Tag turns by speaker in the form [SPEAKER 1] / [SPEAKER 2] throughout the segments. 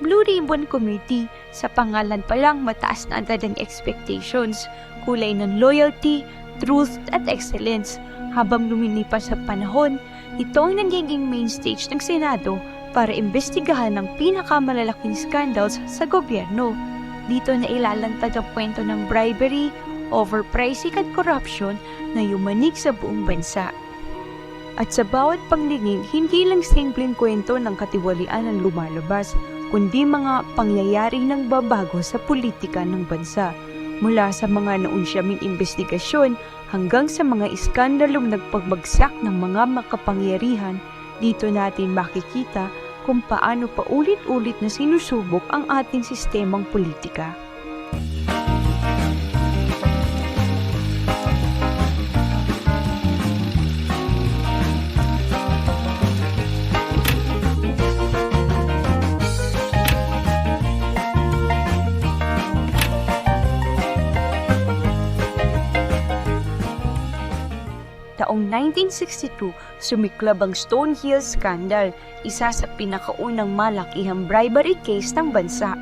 [SPEAKER 1] Blue Ribbon Committee. Sa pangalan pa lang mataas na ang expectations, kulay ng loyalty, truth at excellence. Habang lumilipas sa panahon, ito ang nagiging main stage ng Senado para imbestigahan ang pinakamalalaking scandals sa gobyerno. Dito na ilalantad ang kwento ng bribery, overpricing at corruption na yumanig sa buong bansa. At sa bawat panglingin, hindi lang simpleng kwento ng katiwalian ang lumalabas, kundi mga pangyayari ng babago sa politika ng bansa. Mula sa mga naunsyaming investigasyon hanggang sa mga iskandalong nagpagbagsak ng mga makapangyarihan, dito natin makikita kung paano paulit-ulit na sinusubok ang ating sistemang politika. Taong 1962, sumiklab ang Stonehill Scandal, isa sa pinakaunang malakihang bribery case ng bansa.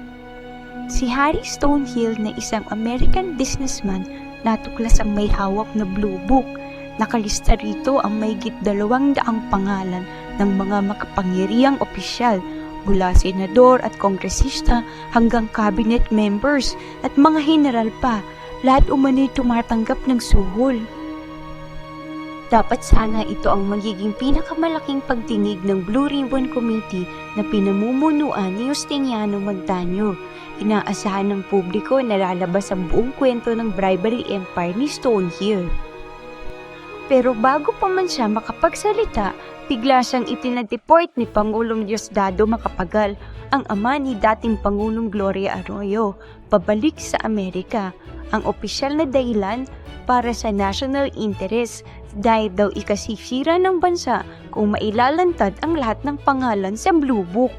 [SPEAKER 1] Si Harry Stonehill na isang American businessman natuklas ang may hawak na blue book. Nakalista rito ang mayigit dalawang daang pangalan ng mga makapangyarihang opisyal mula senador at kongresista hanggang cabinet members at mga general pa. Lahat umano'y tumatanggap ng suhol. Dapat sana ito ang magiging pinakamalaking pagtingig ng Blue Ribbon Committee na pinamumunuan ni Justiniano Magdanyo. Inaasahan ng publiko na lalabas ang buong kwento ng bribery empire ni Stonehill. Pero bago pa man siya makapagsalita, bigla siyang itinadeport ni Pangulong Diosdado Macapagal, ang ama ni dating Pangulong Gloria Arroyo, pabalik sa Amerika. Ang opisyal na dahilan para sa national interest dahil daw ikasisira ng bansa kung mailalantad ang lahat ng pangalan sa Blue Book.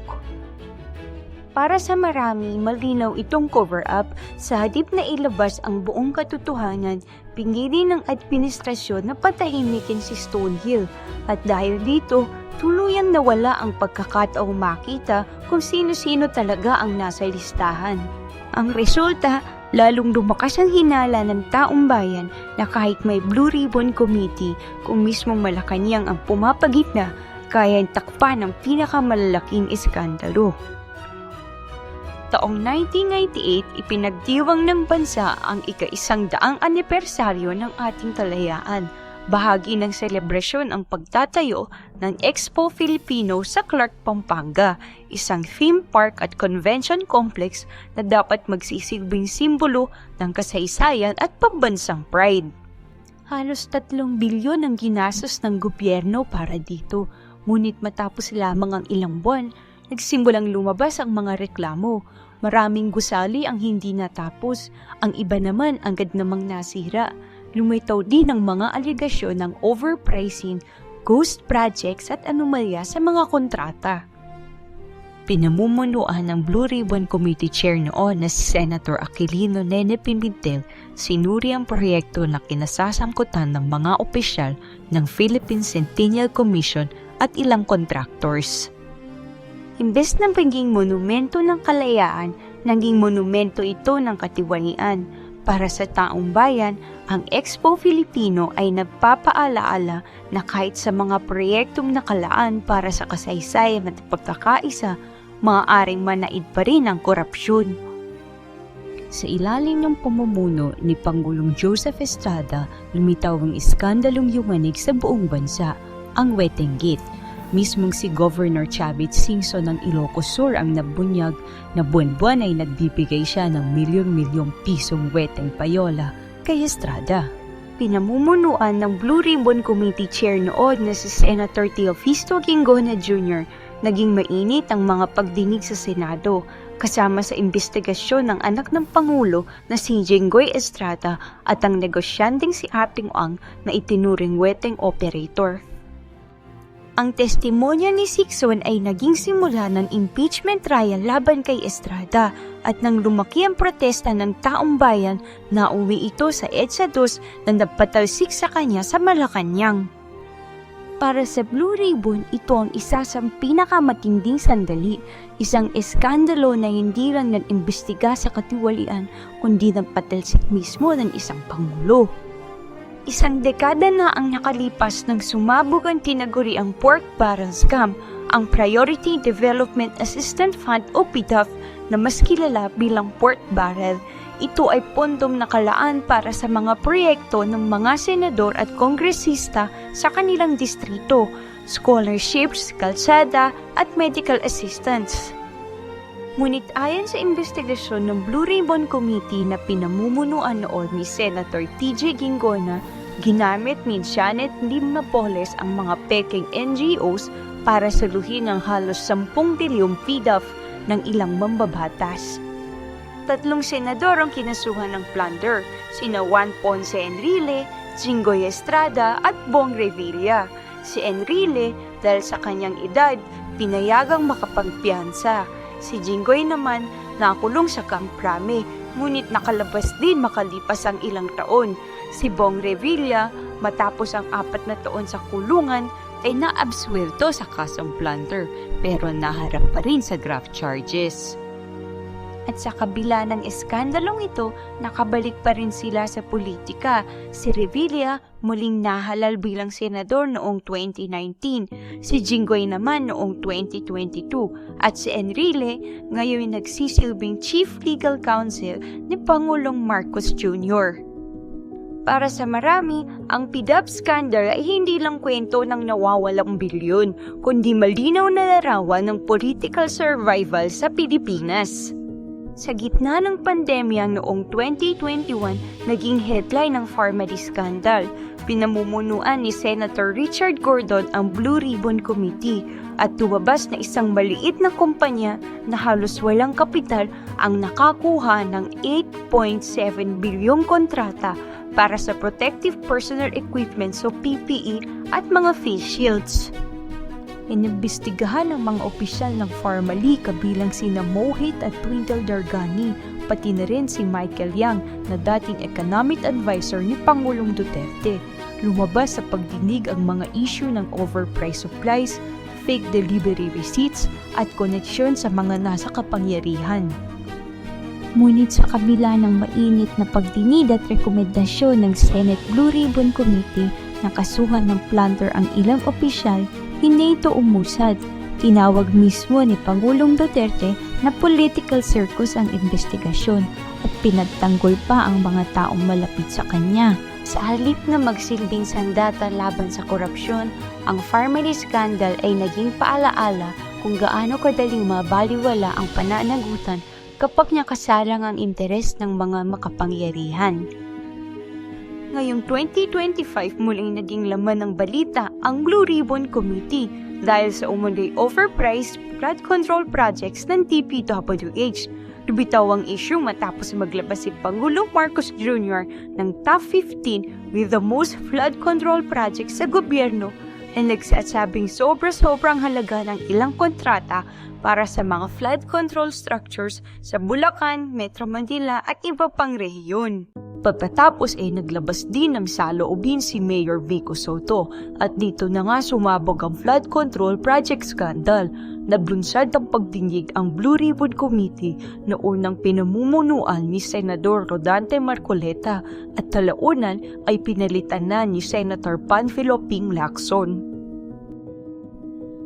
[SPEAKER 1] Para sa marami, malinaw itong cover-up sa hadip na ilabas ang buong katotohanan, pingili ng administrasyon na patahimikin si Stonehill at dahil dito, tuluyang nawala ang pagkakataong makita kung sino-sino talaga ang nasa listahan. Ang resulta, lalong lumakas ang hinala ng taong bayan na kahit may Blue Ribbon Committee kung mismong Malacanang ang pumapagitna, kayang takpan ng pinakamalalaking iskandalo. Taong 1998, ipinagdiwang ng bansa ang ika-isang daang anibersaryo ng ating talayaan. Bahagi ng selebrasyon ang pagtatayo ng Expo Filipino sa Clark, Pampanga, isang theme park at convention complex na dapat magsisilbing simbolo ng kasaysayan at pambansang pride. Halos tatlong bilyon ang ginastos ng gobyerno para dito, ngunit matapos lamang ang ilang buwan, nagsimulang lumabas ang mga reklamo. Maraming gusali ang hindi natapos, ang iba naman agad namang nasira. Lumitaw din ang mga aligasyon ng overpricing, ghost projects at anomalya sa mga kontrata. Pinamumunuan ng Blue Ribbon Committee Chair noon na si Senator Aquilino Nene Pimentel, sinuri ang proyekto na kinasasangkutan ng mga opisyal ng Philippine Centennial Commission at ilang contractors. Imbes na maging monumento ng kalayaan, naging monumento ito ng katiwalian. Para sa taong bayan, ang Expo Filipino ay nagpapaalaala na kahit sa mga proyektong nakalaan para sa kasaysayan at pagkakaisa, maaaring manaid pa rin ang korupsyon. Sa ilalim ng pamumuno ni Pangulong Joseph Estrada, lumitaw ang iskandalong yumanig sa buong bansa, ang Wetenggit. Mismong si Governor Chavit Singson ng Ilocos Sur ang nabunyag na buwan-buwan ay nagbibigay siya ng milyon-milyong pisong weteng payola kay Estrada. Pinamumunuan ng Blue Ribbon Committee Chair noon na si Senator Teofisto Gingona Jr. naging mainit ang mga pagdinig sa Senado kasama sa investigasyon ng anak ng Pangulo na si Jenggoy Estrada at ang negosyanteng si Aping Ang na itinuring weteng operator. Ang testimonya ni Sixon ay naging simula ng impeachment trial laban kay Estrada at nang lumaki ang protesta ng taong bayan, nauwi ito sa EDSA 2 na nagpatalsik sa kanya sa Malacanang.
[SPEAKER 2] Para sa Blue Ribbon, ito ang isa sa pinakamatinding sandali. Isang eskandalo na hindi lang nag-imbestiga sa katiwalian, kundi nagpatalsik mismo ng isang pangulo. Isang dekada na ang nakalipas nang sumabog ang tinaguri ang pork barrel scam, ang Priority Development Assistance Fund o PDAF na mas kilala bilang pork barrel. Ito ay pondong nakalaan para sa mga proyekto ng mga senador at kongresista sa kanilang distrito, scholarships, kalsada at medical assistance. Ngunit ayon sa investigasyon ng Blue Ribbon Committee na pinamumunuan noon ni Senator TJ Gingona, ginamit ni Janet Lim Napoles ang mga peking NGOs para saluhin ang halos 10 bilyong PDAF ng ilang mambabatas. Tatlong senador ang kinasuhan ng plunder, sina Juan Ponce Enrile, Jinggoy Estrada at Bong Revilla. Si Enrile, dahil sa kanyang edad, pinayagang makapagpiansa. Si Jinggoy naman nakulong sa Camp Crame, ngunit nakalabas din makalipas ang ilang taon. Si Bong Revilla, matapos ang apat na taon sa kulungan, ay naabswelto sa kasong plunder pero naharap pa rin sa graft charges. At sa kabila ng eskandalong ito, nakabalik pa rin sila sa politika. Si Revilla muling nahalal bilang senador noong 2019, si Jinggoy naman noong 2022, at si Enrile ngayon nagsisilbing Chief Legal Counsel ni Pangulong Marcos Jr. Para sa marami, ang PDAP scandal ay hindi lang kwento ng nawawalang bilyon, kundi malinaw na larawan ng political survival sa Pilipinas. Sa gitna ng pandemya noong 2021, naging headline ng Pharmacy Scandal. Pinamumunuan ni Senator Richard Gordon ang Blue Ribbon Committee at lumabas na isang maliit na kumpanya na halos walang kapital ang nakakuha ng 8.7 bilyong kontrata para sa protective personal equipment o PPE at mga face shields. Inimbestigahan ng mga opisyal ng Pharmally kabilang sina Mohit at Twinkle Dargani, pati na rin si Michael Yang na dating economic advisor ni Pangulong Duterte. Lumabas sa pagdinig ang mga issue ng overpriced supplies, fake delivery receipts at koneksyon sa mga nasa kapangyarihan. Ngunit sa kabila ng mainit na pagdinid at rekomendasyon ng Senate Blue Ribbon Committee na kasuhan ng planter ang ilang opisyal, hindi ito umusad. Tinawag mismo ni Pangulong Duterte na political circus ang investigasyon at pinagtanggol pa ang mga taong malapit sa kanya. Sa halip na magsilbing sandata laban sa korupsyon, ang Pharmacy Scandal ay naging paalaala kung gaano kadaling mabaliwala ang pananagutan kapag nakasalang ang interes ng mga makapangyarihan. Ngayong 2025 muling naging laman ng balita ang Blue Ribbon Committee dahil sa umuloy overpriced flood control projects ng TPWH. Lubitaw ang issue matapos maglabas si Pangulong Marcos Jr. ng top 15 with the most flood control projects sa gobyerno na nagsasabing sobra-sobrang halaga ng ilang kontrata para sa mga flood control structures sa Bulacan, Metro Manila at iba pang rehiyon. Pagkatapos ay naglabas din ng saloobin si Mayor Vico Soto at dito na nga sumabog ang flood control project scandal. Naglunsad ang pagdinig ang Blue Ribbon Committee na unang pinamumunuan ni Senador Rodante Marcoleta at talaunan ay pinalitan na ni Senator Panfilo Ping Lacson.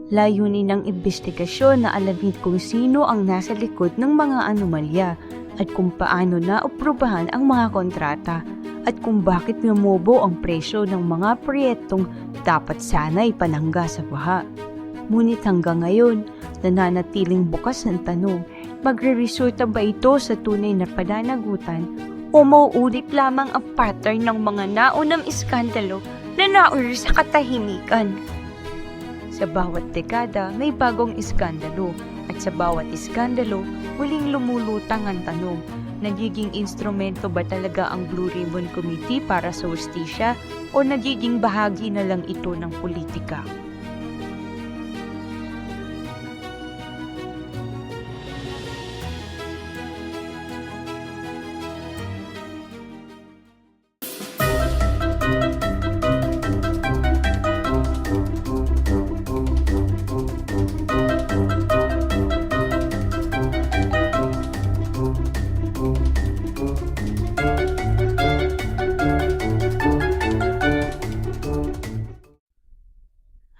[SPEAKER 2] Layunin ng investigasyon na alamin kung sino ang nasa likod ng mga anomalya at kung paano naoprubahan ang mga kontrata at kung bakit namobo ang presyo ng mga proyektong dapat sana'y panangga sa baha. Ngunit hanggang ngayon, nananatiling bukas ng tanong, magre-resulta ba ito sa tunay na pananagutan o mauulit lamang ang pattern ng mga naunang iskandalo na nauri sa katahimikan? Sa bawat dekada, may bagong iskandalo at sa bawat iskandalo, muling lumulutang ang tanong, nagiging instrumento ba talaga ang Blue Ribbon Committee para sa hustisya o nagiging bahagi na lang ito ng politika?